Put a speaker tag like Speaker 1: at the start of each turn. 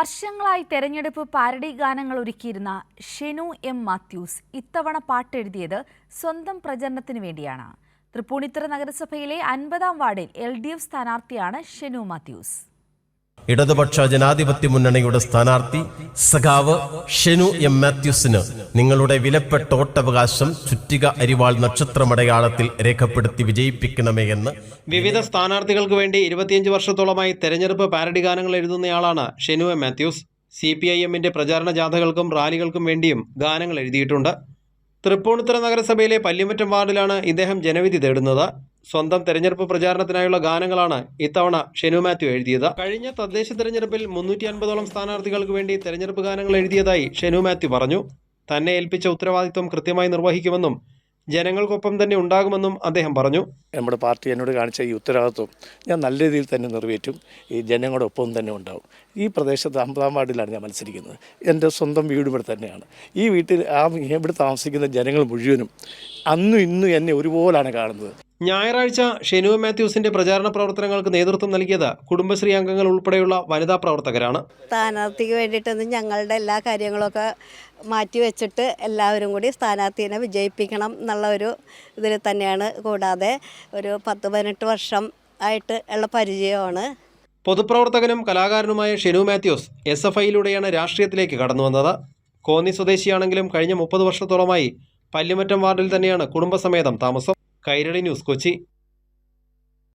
Speaker 1: വർഷങ്ങളായി തെരഞ്ഞെടുപ്പ് പാരഡി ഗാനങ്ങൾ ഒരുക്കിയിരുന്ന ഷെനു എം മാത്യൂസ് ഇത്തവണ പാട്ടെഴുതിയത് സ്വന്തം പ്രചരണത്തിന് വേണ്ടിയാണ്. തൃപ്പൂണിത്തുറ നഗരസഭയിലെ അൻപതാം വാർഡിൽ എൽ ഡി എഫ് സ്ഥാനാർത്ഥിയാണ് ഷെനു മാത്യൂസ്.
Speaker 2: ഇടതുപക്ഷ ജനാധിപത്യ മുന്നണിയുടെ സ്ഥാനാർത്ഥി സഖാവ് ഷെനു എം മാത്യൂസിന് നിങ്ങളുടെ വിലപ്പെട്ട ഓട്ടവകാശം ചുറ്റിക അരിവാൾ നക്ഷത്രമടയാളത്തിൽ രേഖപ്പെടുത്തി വിജയിപ്പിക്കണമേ എന്ന്
Speaker 3: വിവിധ സ്ഥാനാർത്ഥികൾക്ക് വേണ്ടി ഇരുപത്തിയഞ്ച് വർഷത്തോളമായി തെരഞ്ഞെടുപ്പ് പാരഡി ഗാനങ്ങൾ എഴുതുന്നയാളാണ് Shenu M Mathews. C P I എമ്മിന്റെ പ്രചാരണ ജാഥകൾക്കും റാലികൾക്കും വേണ്ടിയും ഗാനങ്ങൾ എഴുതിയിട്ടുണ്ട്. തൃപ്പൂണിത്തുറ നഗരസഭയിലെ പല്ലിമറ്റം വാർഡിലാണ് ഇദ്ദേഹം ജനവിധി തേടുന്നത്. സ്വന്തം തെരഞ്ഞെടുപ്പ് പ്രചാരണത്തിനായുള്ള ഗാനങ്ങളാണ് ഇത്തവണ ഷെനു മാത്യു എഴുതിയത്. കഴിഞ്ഞ തദ്ദേശ തെരഞ്ഞെടുപ്പിൽ മുന്നൂറ്റി അൻപതോളം സ്ഥാനാർത്ഥികൾക്ക് വേണ്ടി തെരഞ്ഞെടുപ്പ് ഗാനങ്ങൾ എഴുതിയതായി ഷെനു മാത്യു പറഞ്ഞു. തന്നെ ഏൽപ്പിച്ച ഉത്തരവാദിത്വം കൃത്യമായി നിർവഹിക്കുമെന്നും ജനങ്ങൾക്കൊപ്പം തന്നെ ഉണ്ടാകുമെന്നും അദ്ദേഹം പറഞ്ഞു.
Speaker 4: നമ്മുടെ പാർട്ടി എന്നോട് കാണിച്ച ഈ ഉത്തരവാദിത്വം ഞാൻ നല്ല രീതിയിൽ തന്നെ നിറവേറ്റും. ഈ ജനങ്ങളുടെ ഒപ്പം തന്നെ ഉണ്ടാവും. ഈ പ്രദേശത്ത് അമ്പതാം വാർഡിലാണ് ഞാൻ മത്സരിക്കുന്നത്. എന്റെ സ്വന്തം വീട് ഇവിടെ തന്നെയാണ്. ഈ വീട്ടിൽ ആ ഇവിടെ താമസിക്കുന്ന ജനങ്ങൾ മുഴുവനും അന്നും ഇന്നും എന്നെ ഒരുപോലാണ് കാണുന്നത്.
Speaker 3: ഞായറാഴ്ച ഷെനു മാത്യൂസിന്റെ പ്രചാരണ പ്രവർത്തനങ്ങൾക്ക് നേതൃത്വം നൽകിയത് കുടുംബശ്രീ അംഗങ്ങൾ ഉൾപ്പെടെയുള്ള വനിതാ പ്രവർത്തകരാണ്.
Speaker 5: സ്ഥാനാർത്ഥിക്ക് വേണ്ടിയിട്ടൊന്ന് ഞങ്ങളുടെ എല്ലാ കാര്യങ്ങളൊക്കെ മാറ്റി വെച്ചിട്ട് എല്ലാവരും കൂടി സ്ഥാനാർത്ഥിയെ വിജയിപ്പിക്കണം എന്നുള്ള ഒരു ഇതിൽ തന്നെയാണ്. കൂടാതെ ഒരു പത്ത് പതിനെട്ട് വർഷം ആയിട്ട് ഉള്ള പരിചയമാണ്.
Speaker 3: പൊതുപ്രവർത്തകനും കലാകാരനുമായ ഷെനു മാത്യൂസ് എസ് എഫ് ഐയിലൂടെയാണ് രാഷ്ട്രീയത്തിലേക്ക് കടന്നു വന്നത്. കോന്നി സ്വദേശിയാണെങ്കിലും കഴിഞ്ഞ മുപ്പത് വർഷത്തോളമായി പല്ലിമറ്റം വാർഡിൽ തന്നെയാണ് കുടുംബസമേതം താമസം. കൈരളി ന്യൂസ് കൊച്ചി.